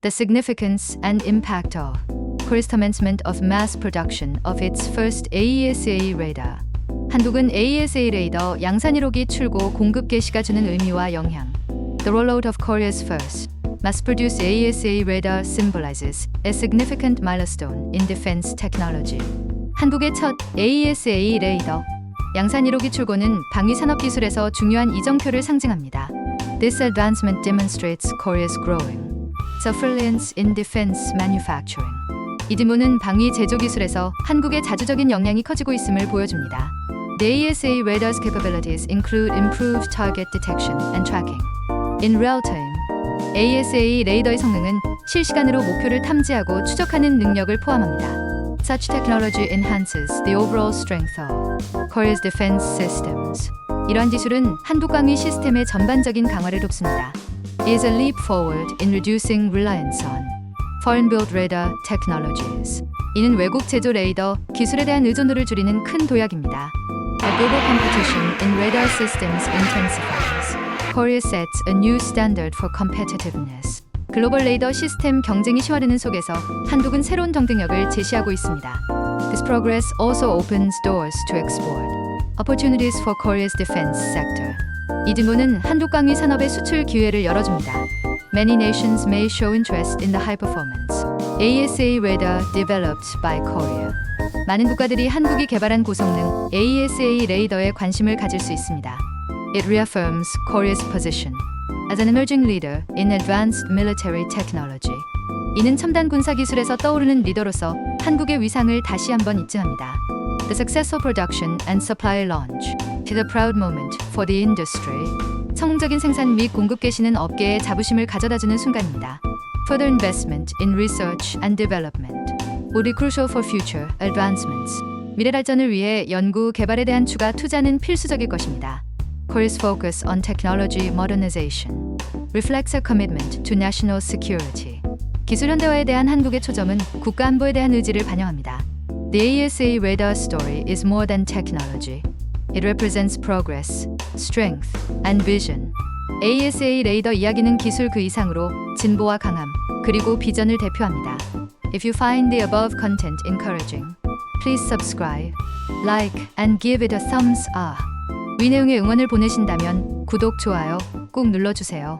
the significance and impact of Korea's commencement of mass production of its first AESA radar. 한국은 AESA 레이더 양산 1호기 출고 공급 개시가 주는 의미와 영향. The rollout of Korea's first mass-produced AESA radar symbolizes a significant milestone in defense technology. 한국의 첫 AESA 레이더 양산 1호기 출고는 방위 산업 기술에서 중요한 이정표를 상징합니다. This advancement demonstrates Korea's growing self-reliance in defense manufacturing. 이 디모는 방위 제조 기술에서 한국의 자주적인 역량이 커지고 있음을 보여줍니다. The AESA radar's capabilities include improved target detection and tracking. In real time, AESA 레이더의 성능은 실시간으로 목표를 탐지하고 추적하는 능력을 포함합니다. Such technology enhances the overall strength of Korea's defense systems. 이러한 기술은 한국 방위 시스템의 전반적인 강화를 돕습니다. Is a leap forward in reducing reliance on foreign-built radar technologies. 이는 외국 제조 레이더 기술에 대한 의존도를 줄이는 큰 도약입니다. The global competition in radar systems intensifies. Korea sets a new standard for competitiveness. 글로벌 레이더 시스템 경쟁이 심화되는 속에서 한국은 새로운 경쟁력을 제시하고 있습니다. This progress also opens doors to export opportunities for Korea's defense sector. 이 등호는 한국 강위 산업의 수출 기회를 열어줍니다. Many nations may show interest in the high performance AESA radar developed by Korea. 많은 국가들이 한국이 개발한 고성능 AESA 레이더에 관심을 가질 수 있습니다. It reaffirms Korea's position as an emerging leader in advanced military technology. 이는 첨단 군사 기술에서 떠오르는 리더로서 한국의 위상을 다시 한번 입증합니다. The successful production and supply launch is a proud moment for the industry. 성공적인 생산 및 공급 개시는 업계에 자부심을 가져다주는 순간입니다. Further investment in research and development will be crucial for future advancements. 미래 발전을 위해 연구 개발에 대한 추가 투자는 필수적일 것입니다. Korea's focus on technology modernization reflects a commitment to national security. 기술 현대화에 대한 한국의 초점은 국가 안보에 대한 의지를 반영합니다. The AESA radar story is more than technology. It represents progress, strength, and vision. AESA 레이더 이야기는 기술 그 이상으로 진보와 강함, 그리고 비전을 대표합니다. If you find the above content encouraging, please subscribe, like, and give it a thumbs up. 위 내용의 응원을 보내신다면 구독, 좋아요 꼭 눌러주세요.